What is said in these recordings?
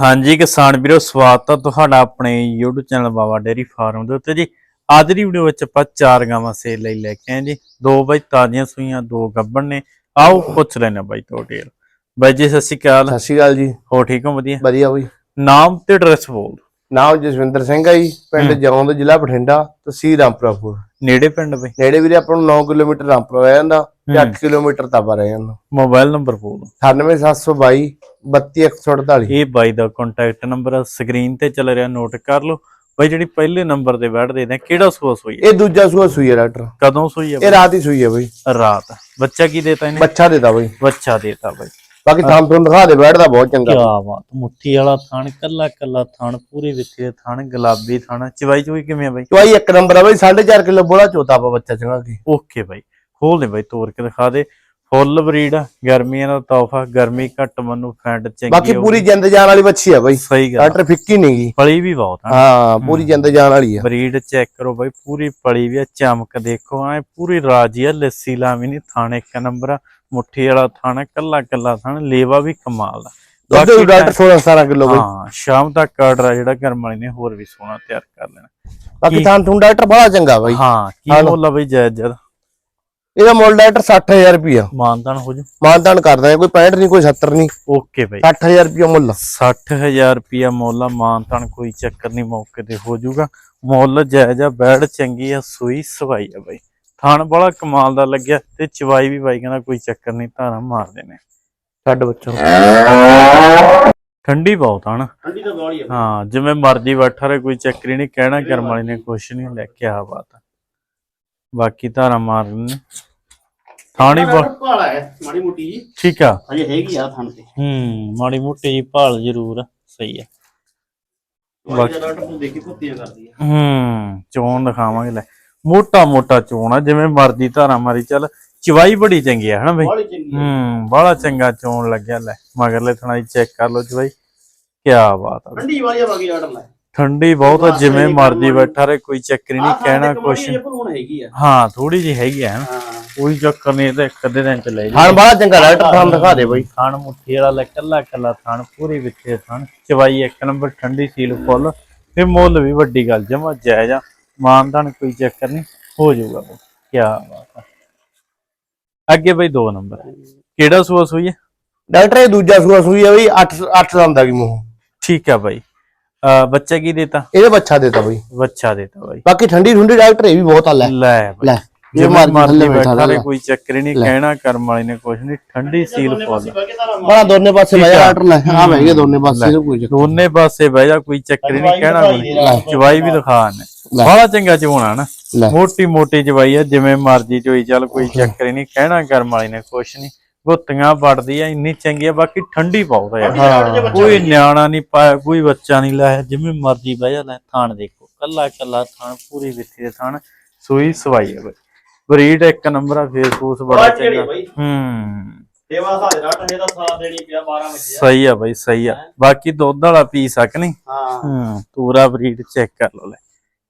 ਹਾਂਜੀ ਕਿਸਾਨ ਵੀਰੋ ਸਵਾਗਤ ਹੈ ਤੁਹਾਡਾ ਆਪਣੇ YouTube channel Baba dairy farm ਦੇ ਉੱਤੇ ਜੀ। ਅੱਜ ਦੀ ਵੀਡੀਓ ਵਿੱਚ ਆਪਾਂ ਚਾਰ ਗਾਵਾਂ ਸੇਲ ਲਈ ਲੈ ਕੇ ਆਏ ਜੀ। ਦੋ ਬਾਈ ਤਾਜ਼ੀਆਂ ਸੂਈਆਂ ਦੋ ਗੱਬਣ ਨੇ। ਆਓ ਪੁੱਛ ਲੈਣਾ ਬਾਈ ਤੋਂ ਡੇਲ ਬਾਈ ਜੀ ਸਤਿ ਸ਼੍ਰੀ ਅਕਾਲ। ਸਤਿ ਸ਼੍ਰੀ ਅਕਾਲ ਜੀ। ਹੋ ਠੀਕ ਹੋ? ਵਧੀਆ? ਵਧੀਆ ਬਈ। ਨਾਮ ਤੇ ਐਡਰੈਸ ਬੋਲ। ਨਾਮ ਜਸਵਿੰਦਰ ਸਿੰਘ ਹੈ ਜੀ ਪਿੰਡ। ਜੌਂਦ ਜ਼ਿਲ੍ਹਾ ਬਠਿੰਡਾ ਤਹਿਸੀਲ ਰਾਮਪੁਰਾਪੁਰ। ਨੇੜੇ ਪਿੰਡ ਬਾਈ? ਨੇੜੇ ਵੀਰੇ ਆਪਾਂ ਨੂੰ 9 ਕਿਲੋਮੀਟਰ ਰਾਮਪੁਰਾ ਰਹਿ ਜਾਂਦਾ ਤੇ ਹੂੰ। 8 ਕਿਲੋਮੀਟਰ ਤਾਬਾ ਰਹਿ ਜਾਂਦਾ। ਮੋਬਾਈਲ ਨੰਬਰ ਬੋਲ ਦਿਓ। 98722 32148 ਇਹ ਬਾਈ ਦਾ ਕੰਟੈਕਟ ਨੰਬਰ ਸਕਰੀਨ ਤੇ ਚੱਲ ਰਿਹਾ ਨੋਟ ਕਰ ਲਓ। ਬਾਈ ਜਿਹੜੀ ਪਹਿਲੇ ਨੰਬਰ ਤੇ ਬੈਠਦੇ ਨੇ ਕਿਹੜਾ ਹੋਈ ਹੈ ਇਹ ਦੂਜਾ ਸੂਆ ਸੂਈ ਹੈ ਡਾਕਟਰ। ਕਦੋਂ ਸੂਈ ਹੈ ਇਹ ਰਾਤ ਹੀ ਸੂਈ ਹੈ ਬਈ? ਰਾਤ। ਬੱਚਾ ਕੀ ਦੇਤਾ ਇਹਨੇ? ਬੱਚਾ ਦੇਦਾ ਬਈ। ਬੱਚਾ ਦੇਤਾ ਬਾਈ। ਬਾਕੀ ਥਾਂ ਤੋਂ ਦਿਖਾ ਦੇ ਬੈਠਦਾ ਬਹੁਤ ਚੰਗਾ। ਕਿਆ ਬਾਤ ਮੁੱਠੀ ਵਾਲਾ ਥਣ ਕੱਲਾ ਕੱਲਾ ਥਣ ਪੂਰੇ ਦੇ ਥਣ ਗੁਲਾਬੀ ਥਣ। ਚਵਾਈ ਚੋਈ ਕਿਵੇਂ ਆ ਬਾਈ? ਚਵਾਈ ਇੱਕ ਨੰਬਰ ਆ ਬਈ 4.5 ਕਿਲੋ ਬੋਲਾ ਚੋਤਾ ਆਪਾਂ ਬੱਚਾ ਚੰਗਾ ਕੀ। ਓਕੇ ਬਾਈ ਖੋਲ ਦੇ ਬਾਈ ਤੋੜ ਕੇ ਦਿਖਾ ਦੇ। ਫੁੱਲ ਬਰੀਡ ਗਰਮੀਆਂ ਦਾ ਤੋਹਫਾ ਗਰਮੀ ਘੱਟ ਮਨੂੰ ਫੈਂਟ ਚੰਗੀ ਬਾਕੀ। ਪੂਰੀ ਜਿੰਦ ਜਾਨ ਵਾਲੀ ਬੱਚੀ ਆ ਬਈ। ਸਹੀ ਗੱਲ ਡਾਕਟਰ ਫਿੱਕੀ ਨਹੀਂਗੀ ਪਲੀ ਵੀ ਬਹੁਤ ਆ। ਹਾਂ ਪੂਰੀ ਜਿੰਦ ਜਾਨ ਵਾਲੀ ਆ। ਬਰੀਡ ਚੈੱਕ ਕਰੋ ਬਾਈ ਪੂਰੀ ਪਲੀ ਵੀ ਆ ਚਮਕ ਦੇਖੋ ਐ ਪੂਰੀ ਰਾਜੀ ਆ ਲੱਸੀ ਲਾਵੀ ਨਹੀਂ ਥਣ ਇੱਕ ਨੰਬਰ ਆ। ਮੁੱਠੀ ਵਾਲਾ ਥਣ ਕੱਲਾ ਕੱਲਾ ਥਣ ਲੇਵਾ ਵੀ ਕਮਾਲ ਦਾ ਦੁੱਧ ਵੀ ਡਾਕਟਰ 16 17 ਕਿਲੋ ਬਈ ਹਾਂ ਸ਼ਾਮ ਤੱਕ ਆਰਡਰ ਜਿਹੜਾ ਕਰਮ ਵਾਲੀ ਨੇ ਹੋਰ ਵੀ ਸੋਹਣਾ ਤਿਆਰ ਕਰ ਲੈਣਾ। ਬਾਕੀ ਥਾਂ ਤੋਂ ਡਾਕਟਰ ਬੜਾ ਚੰਗਾ ਬਈ। ਹਾਂ ਕੀ। ਮੁੱਲ ਆ ਬਈ ਜਾਇਜ਼ ਜਦ ਇਹਦਾ ਮੁੱਲ ਡਾਕਟਰ 60000 ਰੁਪਿਆ ਮਾਨਤਾਨ ਹੋ ਜੂ। ਮਾਨਦਾਨ ਕਰਦਾ ਕੋਈ 65 ਨਹੀਂ ਕੋਈ 70 ਨਹੀਂ। ਓਕੇ ਬਾਈ। 60000 ਰੁਪਿਆ ਮੁੱਲ 60000 ਰੁਪਿਆ ਮੁੱਲ ਆ ਮਾਨਤਾਨ ਕੋਈ ਚੱਕਰ ਨਹੀਂ ਮੌਕੇ ਤੇ ਹੋ ਜਾਊਗਾ ਮੁੱਲ ਜਾਇਜ਼ ਆ ਬੈੜ ਚੰਗੀ ਆ ਸੂਈ ਸਵਾਈ ਆ ਬਾਈ। ਥਣ ਬੜਾ ਕਮਾਲ ਦਾ ਲੱਗਿਆ ਤੇ ਚਵਾਈ ਵੀ ਬਾਈ ਕਹਿੰਦਾ ਕੋਈ ਚੱਕਰ ਨਹੀਂ ਧਾਰਾਂ ਮਾਰਦੇ ਨੇ। ਛੱਡ ਬੱਚਾ। ਠੰਡੀ ਬਹੁਤ ਆ ਨਾ। ਠੰਡੀ ਤਾਂ ਬਾਲੀ ਹਾਂ ਜਿਵੇਂ ਮਰਜ਼ੀ ਬੈਠਾ ਰਹੇ ਕੋਈ ਚੱਕਰ ਨਹੀਂ ਕਹਿਣਾ ਕਰਮ ਵਾਲੀ ਨੇ ਕੁਛ ਨਹੀਂ ਲੈ ਕੇ ਆ। ਬਾਤ। ਬਾਕੀ ਧਾਰਾਂ ਮਾਰਨ ਨੇ। ਥਾਣੀ ਬਹੁਤ ਭਾਲਾ ਹੈ ਮਾੜੀ ਮੋਟੀ ਜੀ। ਠੀਕ ਆ। ਹਜੇ ਹੈਗੀ ਆ ਥਣ ਤੇ। ਹੂੰ ਮਾੜੀ ਮੋਟੀ ਜੀ ਭਾਲ ਜ਼ਰੂਰ ਸਹੀ ਆ। ਬਾਕੀ ਡਾਕਟਰ ਨੂੰ ਦੇਖੀ ਭੁੱਤੀਆਂ ਕਰਦੀ ਆ। ਹੂੰ ਚੋਣ ਦਿਖਾਵਾਂਗੇ ਲੈ। ਮੋਟਾ ਮੋਟਾ ਚੋਣ ਆ ਜਿਵੇਂ ਮਰਜ਼ੀ ਧਾਰਾਂ ਮਾਰੀ ਚੱਲ ਚਵਾਈ ਬੜੀ ਚੰਗੀ ਆ ਹਨਾ ਬਈ? ਬਾਲੀ ਚੰਗੀ ਆ। ਹੂੰ ਬੜਾ ਚੰਗਾ ਚੋਣ ਲੱਗਿਆ ਲੈ ਮਗਰਲੇ ਥਣਾਈ ਚੈੱਕ ਕਰ ਲਓ ਚਵਾਈ। ਕੀ ਬਾਤ ਆ। ਠੰਡੀ ਵਾਲੀ ਆ ਬਾਕੀ ਡਾਕਟਰ ਲੈ। ਠੰਡੀ ਬਹੁਤ ਆ ਜਿਵੇਂ ਮਰਜ਼ੀ ਬੈਠਾ ਰਹੇ ਕੋਈ ਚੱਕਰ ਹੀ ਨਹੀਂ ਕਹਿਣਾ ਕੁਛ ਇਹ ਭਰੂਣ ਹੈਗੀ ਆ। ਹਾਂ ਥੋੜੀ ਜਿਹੀ ਹੈਗੀ ਆ ਹਨਾ। ਹਾਂ। ਕੋਈ ਚੱਕਰ ਨਹੀਂ ਤਾਂ ਇੱਕ ਅੱਧੇ ਦਿਨ ਚ ਲੈ ਹਾਂ ਬੜਾ ਚੰਗਾ ਡਾਕਟਰ ਥਾਂ ਦਿਖਾ ਦੇ ਬਈ। ਥਣ ਮੁੱਠੀ ਵਾਲਾ ਲੈ ਕੱਲਾ ਕੱਲਾ ਥਣ ਪੂਰੀ ਵਿੱਚੇ ਥਣ। ਚਵਾਈ ਇੱਕ ਨੰਬਰ ਠੰਡੀ ਸੀਲ ਫੁੱਲ ਤੇ ਮੁੱਲ ਵੀ ਵੱਡੀ ਗੱਲ ਜਮਾ ਜਾਇਜ਼ ਆ। ਮਾਨਦਾਨ ਕੋਈ ਚੱਕਰ ਨਹੀਂ ਹੋ ਜਾਊਗਾ ਉਹ ਕੀ ਬਾਤ ਆ। ਅੱਗੇ ਬਈ 2 ਨੰਬਰ ਕਿਹੜਾ ਸੂਆ ਸੂਈ ਹੈ? ਡਾਕਟਰ ਇਹ ਦੂਜਾ ਸੂਆ ਸੂਈ ਆ ਬਈ 8 8 ਦੰਦ ਆ ਗਈ ਮੂੰਹ। ਠੀਕ ਆ ਬਾਈ। ਅ ਬੱਚਾ ਕੀ ਦੇਤਾ? ਇਹਦੇ ਬੱਚਾ ਦੇਤਾ ਬਈ। ਬੱਚਾ ਦੇਤਾ ਬਾਈ। ਬਾਕੀ ਠੰਡੀ ਠੰਡੀ ਡਾਕਟਰ ਇਹ ਵੀ ਬਹੁਤ ਆ ਲੈ। ਲੈ ਲੈ ਜੇ ਥੱਲੇ ਬੈਠਾ ਲੈ। ਕੋਈ ਚੱਕਰ ਹੀ ਨਹੀਂ ਕਹਿਣਾ ਕਰਮ ਵਾਲੀ ਨੇ ਕੁਛ ਨਹੀਂ ਠੰਡੀ ਸੀਲ ਫੁੱਲ ਬੜਾ ਦੋਨੇ ਪਾਸੇ ਬਹਿ ਜਾ। ਡਾਕਟਰ ਲੈ ਆ ਬਹਿ ਗਏ ਦੋਨੇ ਪਾਸੇ ਕੋਈ ਚੱਕਰ ਦੋਨੇ ਪਾਸੇ ਬਹਿ ਜਾ ਕੋਈ ਚੱਕਰ ਹੀ ਨਹੀਂ ਕਹਿਣਾ ਕੋਈ ਚਵਾਈ ਵੀ ਦਿਖਾ ਨੇ। ਲੈ। ਬੜਾ ਚੰਗਾ ਚੋਣਾ ਨਾ। ਲੈ। ਮੋਟੀ ਮੋਟੀ ਚਵਾਈ ਆ ਜਿਵੇਂ ਮਰਜ਼ੀ ਚੋਈ ਚੱਲ ਕੋਈ ਚੱਕਰ ਹੀ ਨਹੀਂ ਕਹਿਣਾ ਕਰਮ ਵਾਲੀ ਨੇ ਕੁਛ ਨਹੀਂ। ਗੁੱਤੀਆਂ ਵੜਦੀ ਆ ਇੰਨੀ ਚੰਗੀ ਆ ਬਾਕੀ ਠੰਡੀ ਆ ਯਾਰ। ਕੋਈ ਨਿਆਣਾ ਨਹੀਂ ਪਾਇਆ ਕੋਈ ਬੱਚਾ ਨਹੀਂ ਲਾਇਆ ਜਿਵੇਂ ਮਰਜ਼ੀ ਬਹਿ ਜਾ ਲੈ ਥਾਣ ਦੇਖੋ। ਕੱਲਾ ਕੱਲਾ ਥਾਣ ਪੂਰੀ ਵਿੱਥੀ ਦੇ ਥਾਣ ਸੂਈ ਸਵਾਈ ਆ ਬਈ। ਬਰੀਡ ਇੱਕ ਨੰਬਰ ਆ ਫੇਸਬੁੱਕ ਬੜਾ ਬੜਾ ਚੰਗੀ। ਚੰਗਾ ਬਈ। ਹੂੰ। ਸੇਵਾ ਸਾਜ ਡਾਕਟਰ ਇਹਦਾ ਸਾਥ ਦੇਣੀ ਪਿਆ 12 ਵਜੇ ਸਹੀ ਆ ਬਈ ਸਹੀ ਆ। ਬਾਕੀ ਦੁੱਧ ਵਾਲਾ ਪੀ ਸਕ ਨਹੀਂ? ਹਾਂ। ਹੂੰ ਪੂਰਾ ਬਰੀਡ ਚੈੱਕ ਕਰ ਲਓ ਲੈ।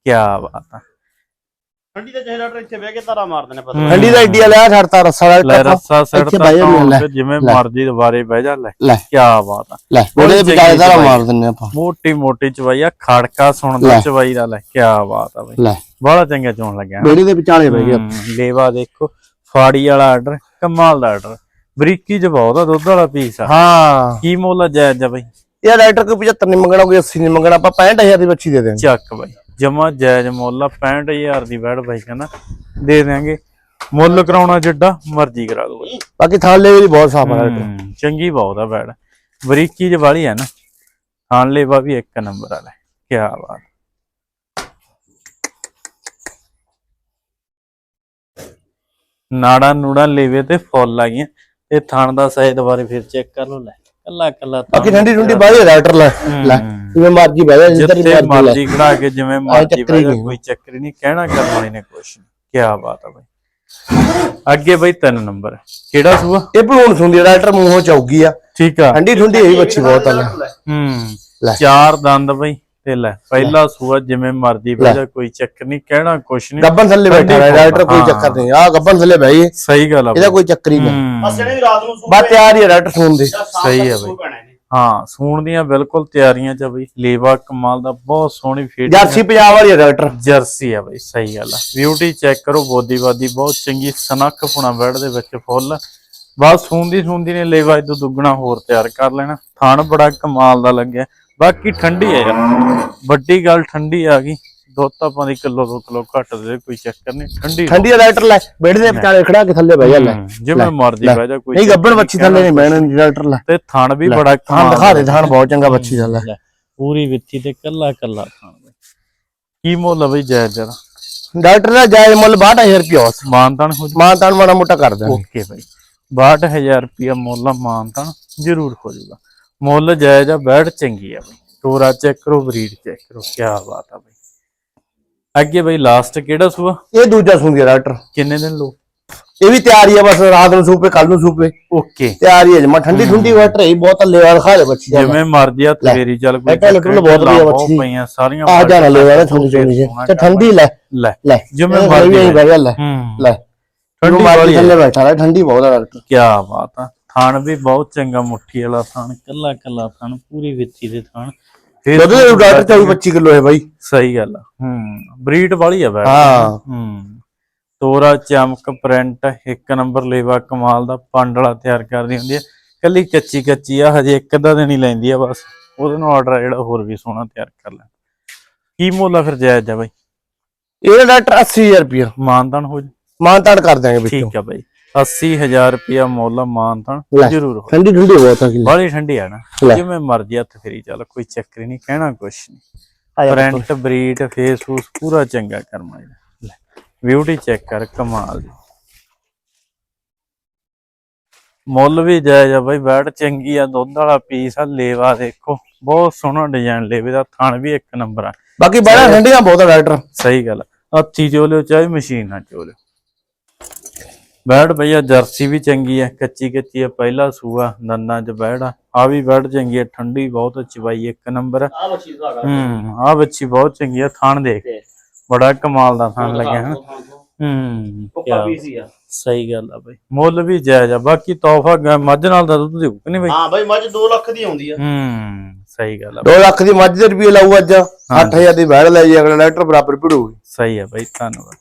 ਕੀ ਬਾਤ ਆ। ਠੰਡੀ ਚਾਹੇ ਡਾਕਟਰ ਇੱਥੇ ਬਹਿ ਕੇ ਤਾਰਾ ਮਾਰਦੇ ਨੇ ਪਤਾ। ਹੂੰ। ਠੰਡੀ ਦਾ ਏਡੀ ਲਿਆ ਛੱਡਤਾ ਰੱਸਾ ਲੈ ਦਾ ਰੱਸਾ ਸਿਰ ਇੱਥੇ ਤਾਂ ਬਹਿ ਜਾਂਦੇ ਆ, ਲੈ, ਜਿਵੇਂ ਲੈ। ਮਰਜ਼ੀ ਦੁਬਾਰੇ ਬਹਿ ਜਾ ਲੈ। ਲੈ। ਕੀ ਬਾਤ ਆ। ਲੈ ਉਹਦੇ ਚੰਗੀ ਵਿਚਾਲੇ ਦਾ। ਮਾਰ ਦਿੰਨੇ ਆਪਾਂ। ਮੋਟੀ ਮੋਟੀ ਚਵਾਈ ਆ ਖੜਕਾ ਸੁਣਦਾ ਲੈ। ਚਵਾਈ ਦਾ ਲੈ ਕੀ ਬਾਤ ਆ ਬਈ। ਲੈ। ਬੜਾ ਚੰਗਾ ਚੋਣ ਲੱਗਿਆ। ਬੇੜੇ ਦੇ ਵਿਚਾਲੇ ਬਹਿ ਹਮ, ਲੇਵਾ ਦੇਖੋ ਫਾੜੀ ਵਾਲਾ ਆਰਡਰ ਕਮਾਲ ਦਾ ਆਰਡਰ ਬਰੀਕੀ ਚ ਬਹੁਤ ਆ ਦੁੱਧ ਵਾਲਾ ਪੀਸ ਆ। ਹਾਂ। ਕੀ ਮੁੱਲ ਆ ਜਾਇਜ਼ ਆ ਬਈ? ਇਹ ਡਾਕਟਰ ਕੋਈ 75 ਨਹੀਂ ਮੰਗਣਾ ਕੋਈ 80 ਨਹੀਂ ਮੰਗਣਾ ਆਪਾਂ 65000 ਦੀ ਬੱਚੀ ਦੇ ਦੇਣੀ। ਚੱਕ ਬਾਈ। ਜਮਾ ਜਾਇਜ਼ ਮੁੱਲ ਆ 65000 ਦੀ ਬੈੜ ਬਾਈ ਕਹਿੰਦਾ। ਦੇ ਦਿਆਂਗੇ। ਮੁੱਲ ਕਰਾਉਣਾ ਜਿੱਡਾ ਮਰਜ਼ੀ ਕਰਾ ਬਾਈ। ਬਾਕੀ ਥਾਲੇ ਵੀ ਬਹੁਤ ਸਾਫ਼ ਆ ਚੰਗੀ ਬਹੁਤ ਆ ਬੈੜ ਬਰੀਕੀ ਚ ਵਾਲੀ ਆ ਨਾ। ਖਾਣ ਲੇਵਾ ਵੀ ਇੱਕ ਨੰਬਰ ਵਾਲਾ। ਕੀ ਬਾਤ। ਨਾੜਾ ਨੂੜਾ ਲੇਵੇ ਤੇ ਫੁੱਲ ਆ ਗਈਆਂ। ਤੇ ਥਣ ਦਾ ਸਾਈਜ਼ ਦੁਬਾਰੇ ਫਿਰ ਚੈੱਕ ਕਰ ਲਓ ਲੈ। ਕੱਲਾ ਕੱਲਾ ਬਾਕੀ ਠੰਡੀ ਠੰਡੀ ਬਾਹਰ ਡਾਕਟਰ ਲੈ। ਲੈ। ਜਿਵੇਂ ਮਰਜ਼ੀ ਬਹਿ ਜਾ ਜਿੱਧਰ ਜਿੱਥੇ ਮਰਜ਼ੀ ਲੈ। ਮਰਜ਼ੀ ਖੜਾ ਕੇ ਜਿਵੇਂ ਮਰਜ਼ੀ ਚੱਕਰ ਹੀ ਬਹਿ ਜਾ ਨਹੀਂ। ਕੋਈ ਚੱਕਰ ਹੀ ਨਹੀਂ। ਕਹਿਣਾ ਕਰਨ ਵਾਲੀ ਨੇ ਕੁਛ ਕੀ ਬਾਤ ਆ ਬਾਈ। ਅੱਗੇ ਬਈ ਤਿੰਨ ਨੰਬਰ ਕਿਹੜਾ ਸੂਆ? ਇਹ ਭਲੂਣ ਸੁੰਦੀ ਡਾਕਟਰ ਮੂੰਹੋਂ ਚੌਗੀ ਆ। ਠੀਕ ਆ। ਠੰਡੀ ਠੰਡੀ ਇਹ ਬੱਚੀ ਬਹੁਤ ਆ। ਲੈ ਹੂੰ। ਲੈ। ਚਾਰ ਦੰਦ ਬਈ ਤੇ ਲੈ। ਪਹਿਲਾ ਸੂਆ ਜਿਵੇਂ ਮਰਜ਼ੀ ਬਹਿ ਜਾ ਕੋਈ ਚੱਕਰ ਨਹੀਂ। ਕਹਿਣਾ ਕੁਛ ਨਹੀਂ। ਗੱਬਨ ਥੱਲੇ ਬੈਠਾ ਹੈ ਡਾਕਟਰ ਕੋਈ। ਚੱਕਰ ਨਹੀਂ। ਆ ਗੱਬਨ ਥੱਲੇ ਬਹਿ ਗਏ ਸਹੀ ਗੱਲ ਆ ਇਹਦਾ ਕੋਈ ਚੱਕਰ ਹੀ ਨਹੀਂ। ਹੂੰ। ਬਸ ਜਿਹੜੇ ਰਾਤ ਨੂੰ ਸੂਹ ਬਸ ਤਿਆਰ ਹੀ ਆ ਡਾਕਟਰ ਸੁਣ ਦੇ। ਸਹੀ ਆ ਬਈ। ਹਾਂ ਸੂਣ ਦੀਆਂ ਬਿਲਕੁਲ ਤਿਆਰੀਆਂ ਚ ਬਈ। ਲੇਵਾ ਕਮਾਲ ਦਾ ਬਹੁਤ ਸੋਹਣੀ ਫੀਡ ਜਰਸੀ ਪੰਜਾਬ ਵਾਲੀ ਡਾਕਟਰ। ਜਰਸੀ ਆ ਬਈ ਸਹੀ ਗੱਲ ਆ। ਬਿਊਟੀ ਚੈੱਕ ਕਰੋ ਬੋਦੀ ਬਾਦੀ ਬਹੁਤ ਚੰਗੀ ਸਨੱਖ ਪੁਣਾ ਬੈੜ ਦੇ ਵਿੱਚ ਫੁੱਲ। ਬਸ ਸੂੰਦੀ ਸੂੰਦੀ ਨੇ ਲੇਵਾ ਇਦੋਂ ਦੁੱਗਣਾ ਹੋਰ ਤਿਆਰ ਕਰ ਲੈਣਾ। ਥਣ ਬੜਾ ਕਮਾਲ ਦਾ ਲੱਗਿਆ। ਬਾਕੀ ਠੰਡੀ ਆ ਯਾਰ। ਵੱਡੀ ਗੱਲ ਠੰਡੀ ਆ ਗਈ। ਦੁੱਧ ਤਾਂ ਆਪਾਂ ਦੀ ਕਿਲੋ ਦੋ ਕਿਲੋ ਘੱਟ ਦੇ ਕੋਈ ਚੱਕਰ ਨਹੀਂ ਠੰਡੀ ਠੰਡੀ ਦਾ ਡਾਕਟਰ ਲੈ ਬੈਠ ਦੇ ਵਿਚਾਲੇ ਖੜਾ ਕੇ ਥੱਲੇ ਬਹਿ ਜਾ ਲੈ। ਜਿਵੇਂ ਮਰਜ਼ੀ। ਬਹਿ ਜਾ ਕੋਈ ਨਹੀਂ ਗੱਬਣ ਬੱਚੀ ਥੱਲੇ ਨਹੀਂ ਬਹਿਣਾ ਡਾਕਟਰ ਲੈ। ਤੇ ਥਣ ਵੀ ਬੜਾ ਕਮਾਲ ਦਿਖਾ ਦਾ ਦੇ ਥਾਣ ਬਹੁਤ ਚੰਗਾ ਬੱਚੀ ਦਾ ਲੈ। ਪੂਰੀ ਵਿੱਚੀ ਤੇ ਕੱਲਾ ਕੱਲਾ ਥਣ ਕੀ ਮੁੱਲ ਬਈ ਜਾਇਜ਼ ਜਰਾ? ਡਾਕਟਰ ਦਾ ਜਾਇਜ਼ ਮੁੱਲ 62000 ਰੁਪਏ ਉਸ। ਮਾਨਤਾਨ ਹੋ ਮਾਂ ਤਾਣ ਮਾੜਾ ਮੋਟਾ ਕਰ ਦਾਂਗੇ ਓਕੇ ਬਾਈ। 62000 ਰੁਪਿਆ ਮੁੱਲ ਮਾਨਤਾਨ ਜ਼ਰੂਰ ਹੋ ਜਾਊਗਾ ਮੁੱਲ ਜਾਇਜ਼ ਆ ਬੈੜ ਚੰਗੀ ਆ ਬਈ। ਤੋਰਾ ਚੈੱਕ ਕਰੋ ਬਰੀਡ ਚੈੱਕ ਕਰੋ ਕੀ ਬਾਤ ਆ ਬਈ। ਅੱਗੇ ਬਈ ਲਾਸਟ ਕਿਹੜਾ ਸੂਆ? ਇਹ ਦੂਜਾ ਸੁਣਦੀ ਡਾਕਟਰ ਕਿੰਨੇ ਦਿਨ ਲੋ ਇਹ ਵੀ ਤਿਆਰੀ ਆ ਬਸ ਰਾਤ ਨੂੰ ਸੂਪੇ ਕੱਲ ਨੂੰ ਸੂਪੇ। ਓਕੇ। ਤਿਆਰੀ ਹੈ ਜਮਾ ਠੰਡੀ ਠੰਡੀ ਡਾਕਟਰ ਇਹ ਬਹੁਤ ਲੈਵਾ ਦਿਖਾ ਦੇ ਬੱਚੀ ਜਿਵੇਂ ਮਰਜ਼ੀ ਆ ਤੇਰੀ ਚੱਲ ਕੋਈ ਚੱਕਰ ਲਿਟਲ ਬਹੁਤ ਵਧੀਆ ਬੱਚੀ। ਪਈਆਂ ਸਾਰੀਆਂ ਆ ਜਾਣਾ ਲੈਵਾ ਨਾ ਥੋੜੀ ਥੋੜੀ ਜਿਹੀ ਤੇ ਠੰਡੀ ਲੈ ਲੈ ਲੈ। ਜਿਵੇਂ ਮਰਜ਼ੀ ਬਹਿ ਲੈ। ਲੈ। ਠੰਡੀ ਠੰਡੀ ਵਾਲੀ ਥੱਲੇ ਬੈਠਾ ਲੈ ਠੰਡੀ ਬਹੁਤ ਆ ਡਾਕਟਰ ਕੀ ਬਾਤ ਆ। ਥਣ ਵੀ ਬਹੁਤ ਚੰਗਾ ਮੁੱਠੀ ਵਾਲਾ ਥਣ ਕੱਲਾ ਕੱਲਾ ਥਣ ਪੂਰੀ ਵਿੱਚੀ ਦੇ ਥਣ। ਫਿਰ ਦੁੱਧ ਦੇ ਡਾਕਟਰ 24 25 ਕਿਲੋ ਹੈ ਬਾਈ। ਸਹੀ ਗੱਲ ਆ। ਹੂੰ। ਬਰੀਡ ਵਾਲੀ ਆ ਬੈਠ ਹਾਂ। ਹੂੰ। ਤੋਰਾ ਚਮਕ ਪ੍ਰਿੰਟ ਇੱਕ ਨੰਬਰ ਲੇਵਾ ਕਮਾਲ ਦਾ ਪੰਡਲਾ ਤਿਆਰ ਕਰਦੀ ਹੁੰਦੀ ਹੈ ਕੱਲੀ ਕੱਚੀ ਕੱਚੀ ਆ ਹਜੇ ਇੱਕ ਅੱਧਾ ਦਿਨ ਹੀ ਲੈਂਦੀ ਆ ਬਸ। ਉਹਦੇ ਨੂੰ ਆਰਡਰ ਜਿਹੜਾ ਹੋਰ ਵੀ ਸੋਹਣਾ ਤਿਆਰ ਕਰ ਲੈ ਕੀ ਮੁੱਲ ਆ ਫਿਰ ਜਾਇਜ਼ ਆ ਬਾਈ? ਇਹ ਡਾਕਟਰ 80000 ਰੁਪਏ ਮਾਨਤਾਨ ਹੋ ਜਾ ਮਾਂ ਤਾਣ ਕਰ ਦਾਂਗੇ ਵਿੱਚੋਂ। ਠੀਕ ਆ ਬਾਈ। 80000 ਰੁਪਿਆ ਮੁੱਲ ਮਾਨਤਾਨ ਲੈ। ਜ਼ਰੂਰ ਹੋ। ਠੰਡੀ ਠੰਡੀ ਬਹੁਤ ਆ ਕਿਲੇ ਬਾਲੀ ਠੰਡੀ ਆ ਨਾ। ਲੈ। ਜਿਵੇਂ ਮਰਜ਼ੀ ਹੱਥ ਫੇਰੀ ਚੱਲ ਕੋਈ ਚੱਕਰ ਹੀ ਨਹੀਂ ਕਹਿਣਾ ਕੁਛ ਨਹੀਂ। ਆ ਜਾ ਬਰੀਡ ਫੇਸ ਫੂਸ ਪੂਰਾ ਚੰਗਾ ਕਰਮਾ ਲੈ। ਬਿਊਟੀ ਚੈੱਕ ਕਰ ਕਮਾਲ ਦੀ ਮੁੱਲ ਵੀ ਜਾਇਜ਼ ਆ ਬਾਈ ਬੈੜ ਚੰਗੀ ਆ ਦੁੱਧ ਵਾਲਾ ਪੀਸ ਆ ਲੇਵਾ ਦੇਖੋ। ਬਹੁਤ ਸੋਹਣਾ ਡਿਜ਼ਾਈਨ ਲੇਵੇ ਦਾ ਥਣ ਵੀ ਇੱਕ ਨੰਬਰ ਆ। ਬਾਕੀ ਬੜਾ ਠੰਡੀਆਂ ਬਹੁਤ ਆ ਡਾਕਟਰ। ਸਹੀ ਗੱਲ ਆ। ਹੱਥੀ ਚੋ ਲਿਓ ਚਾਹੇ ਮਸ਼ੀਨ ਨਾਲ ਚੋ ਲਿਓ ਬੈੜ ਭਈਆ ਜਰਸੀ ਵੀ ਚੰਗੀ ਆ ਕੱਚੀ ਕੱਚੀ ਆ ਪਹਿਲਾ ਸੂਆ ਦੰਦਾਂ 'ਚ ਬੈੜ ਆ। ਵੀ ਬੈੜ ਚੰਗੀ ਆ ਠੰਡੀ ਬਹੁਤ ਚਵਾਈ ਇੱਕ ਨੰਬਰ। ਆ ਆ। ਬੱਚੀ ਹੂੰ ਆ ਬੱਚੀ ਬਹੁਤ ਚੰਗੀ ਆ ਥਣ ਦੇਖ। ਬੜਾ ਕਮਾਲ ਦਾ ਥਣ ਲੱਗਿਆ ਹਨ। ਹੂੰ ਹੀ ਆ। ਸਹੀ ਗੱਲ ਆ ਬਈ। ਮੁੱਲ ਵੀ ਜਾਇਜ਼ ਆ ਬਾਕੀ ਤੋਹਫਾ ਗ- ਮੱਝ ਨਾਲ ਦਾ ਦੁੱਧ ਦੇਊ ਕਿ ਨਹੀਂ ਬਈ? ਹਾਂ ਬਾਈ ਮੱਝ 2 ਲੱਖ ਦੀ ਆਉਂਦੀ ਆ। ਹੂੰ ਸਹੀ ਗੱਲ ਆ 2 ਲੱਖ ਦੀ ਮੱਝ ਦੇ ਰੁਪਏ ਲਾਊ ਅੱਜ। 8000 ਦੀ ਵੈੜ ਲੈ ਜੀ ਅਗਲਾ ਡਾਕਟਰ ਬਰਾਬਰ ਭਿੜੂਗੀ। ਸਹੀ ਆ ਬਈ ਧੰਨਵਾਦ।